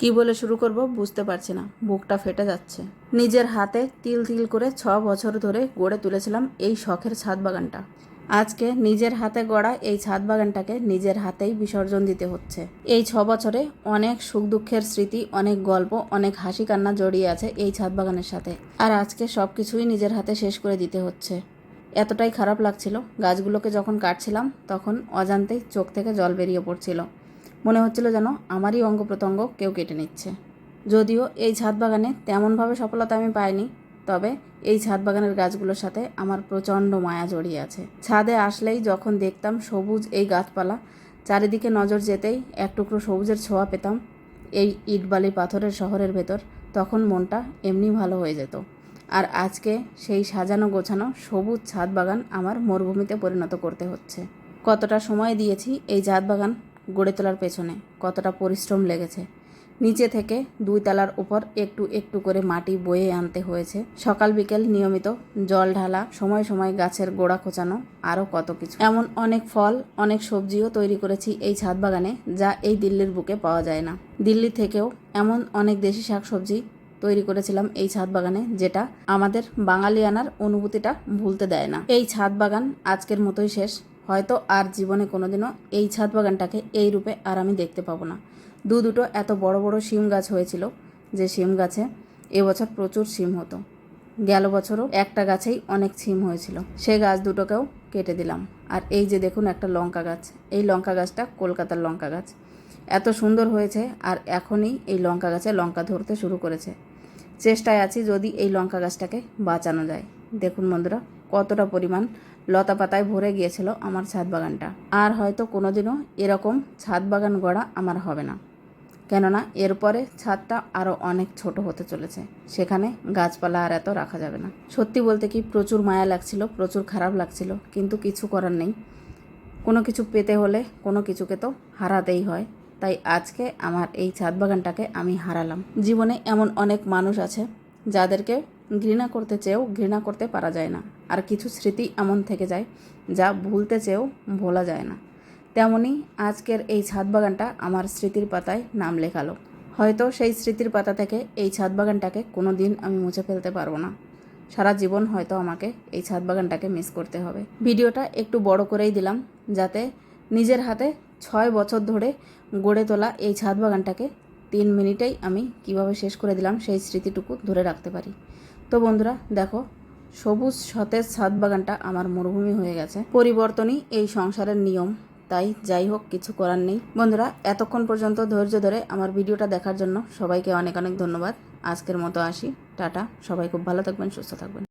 কি বলে শুরু করব বুঝতে পারছি না। বুকটা ফেটে যাচ্ছে। নিজের হাতে তিল তিল করে ছ বছর ধরে গড়ে তুলেছিলাম এই শখের ছাদ বাগানটা। আজকে নিজের হাতে গড়া এই ছাদ বাগানটাকে নিজের হাতেই বিসর্জন দিতে হচ্ছে। এই ছ বছরে অনেক সুখ দুঃখের স্মৃতি, অনেক গল্প, অনেক হাসি কান্না জড়িয়ে আছে এই ছাদ বাগানের সাথে। আর আজকে সব কিছুই নিজের হাতে শেষ করে দিতে হচ্ছে। এতটাই খারাপ লাগছিল। গাছগুলোকে যখন কাটছিলাম, তখন অজান্তেই চোখ থেকে জল বেরিয়ে পড়ছিল। মনে হচ্ছিল যেন আমারই অঙ্গ প্রত্যঙ্গ কেউ কেটে নিচ্ছে। যদিও এই ছাদ বাগানে তেমনভাবে সফলতা আমি পাইনি, তবে এই ছাদ বাগানের গাছগুলোর সাথে আমার প্রচণ্ড মায়া জড়িয়ে আছে। ছাদে আসলেই যখন দেখতাম সবুজ এই গাছপালা, চারিদিকে নজর যেতেই এক টুকরো সবুজের ছোঁয়া পেতাম এই ইটবালি পাথরের শহরের ভেতর, তখন মনটা এমনি ভালো হয়ে যেত। আর আজকে সেই সাজানো গোছানো সবুজ ছাদ বাগান আমার মরুভূমিতে পরিণত করতে হচ্ছে। কতটা সময় দিয়েছি এই ছাদ বাগান গড়ে তোলার পেছনে কতটা পরিশ্রম লেগেছে। নিচে থেকে দুই তলার উপর একটু একটু করে মাটি বয়ে আনতে হয়েছে। সকাল বিকেল নিয়মিত জল ঢালা, সময় সময় গাছের গোড়া খোঁচানো, আরও কত কিছু। এমন অনেক ফল, অনেক সবজিও তৈরি করেছি এই ছাদ বাগানে যা এই দিল্লির বুকে পাওয়া যায় না। দিল্লি থেকেও এমন অনেক দেশি শাকসবজি তৈরি করেছিলাম এই ছাদ বাগানে যেটা আমাদের বাঙালিয়ানার অনুভূতিটা ভুলতে দেয় না। এই ছাদ বাগান আজকের মতোই শেষ। হয়তো আর জীবনে কোনোদিনও এই ছাদ বাগানটাকে এই রূপে আর আমি দেখতে পাবো না। দু দুটো এত বড় বড় শিম গাছ হয়েছিল যে শিম গাছে এবছর প্রচুর শিম হতো। গেল বছরও একটা গাছেই অনেক ছিম হয়েছিল। সে গাছ দুটোকেও কেটে দিলাম। আর এই যে দেখুন একটা লঙ্কা গাছ। এই লঙ্কা গাছটা কলকাতার লঙ্কা গাছ। এত সুন্দর হয়েছে আর এখনই এই লঙ্কা গাছে লঙ্কা ধরতে শুরু করেছে। চেষ্টায় আছি যদি এই লঙ্কা গাছটাকে বাঁচানো যায়। দেখুন বন্ধুরা কতটা পরিমাণ লতা পাতায় ভরে গিয়েছিল আমার ছাদ বাগানটা। আর হয়তো কোনোদিনও এরকম ছাদ বাগান গড়া আমার হবে না। কেননা এরপরে ছাদটা আরও অনেক ছোট হতে চলেছে। সেখানে গাছপালা আর এত রাখা যাবে না। সত্যি বলতে কি প্রচুর মায়া লাগছিল, প্রচুর খারাপ লাগছিল, কিন্তু কিছু করার নেই। কোনো কিছু পেতে হলে কোনো কিছুকে তো হারাতেই হয়। তাই আজকে আমার এই ছাদ বাগানটাকে আমি হারালাম। জীবনে এমন অনেক মানুষ আছে যাদেরকে ঘৃণা করতে চেয়েও ঘৃণা করতে পারা যায় না। আর কিছু স্মৃতি এমন থেকে যায় যা ভুলতে চেয়েও ভোলা যায় না। তেমনি আজকের এই ছাদ বাগানটা আমার স্মৃতির পাতায় নাম লেখালো। হয়তো সেই স্মৃতির পাতা থেকে এই ছাদ বাগানটাকে কোনো দিন আমি মুছে ফেলতে পারব না। সারা জীবন হয়তো আমাকে এই ছাদ বাগানটাকে মিস করতে হবে। ভিডিওটা একটু বড় করেই দিলাম যাতে নিজের হাতে ছয় বছর ধরে গড়ে তোলা এই ছাদ বাগানটাকে তিন মিনিটেই আমি কীভাবে শেষ করে দিলাম সেই স্মৃতিটুকু ধরে রাখতে পারি। তো বন্ধুরা, দেখো, সবুজ সতেজ ছাদ বাগানটা আমার মরুভূমি হয়ে গেছে। পরিবর্তনই এই সংসারের নিয়ম। তাই যাই হোক, কিছু করার নেই। বন্ধুরা, এতক্ষণ পর্যন্ত ধৈর্য ধরে আমার ভিডিওটা দেখার জন্য সবাইকে অনেক অনেক ধন্যবাদ। আজকের মতো আসি। টাটা। সবাই খুব ভালো থাকবেন, সুস্থ থাকবেন।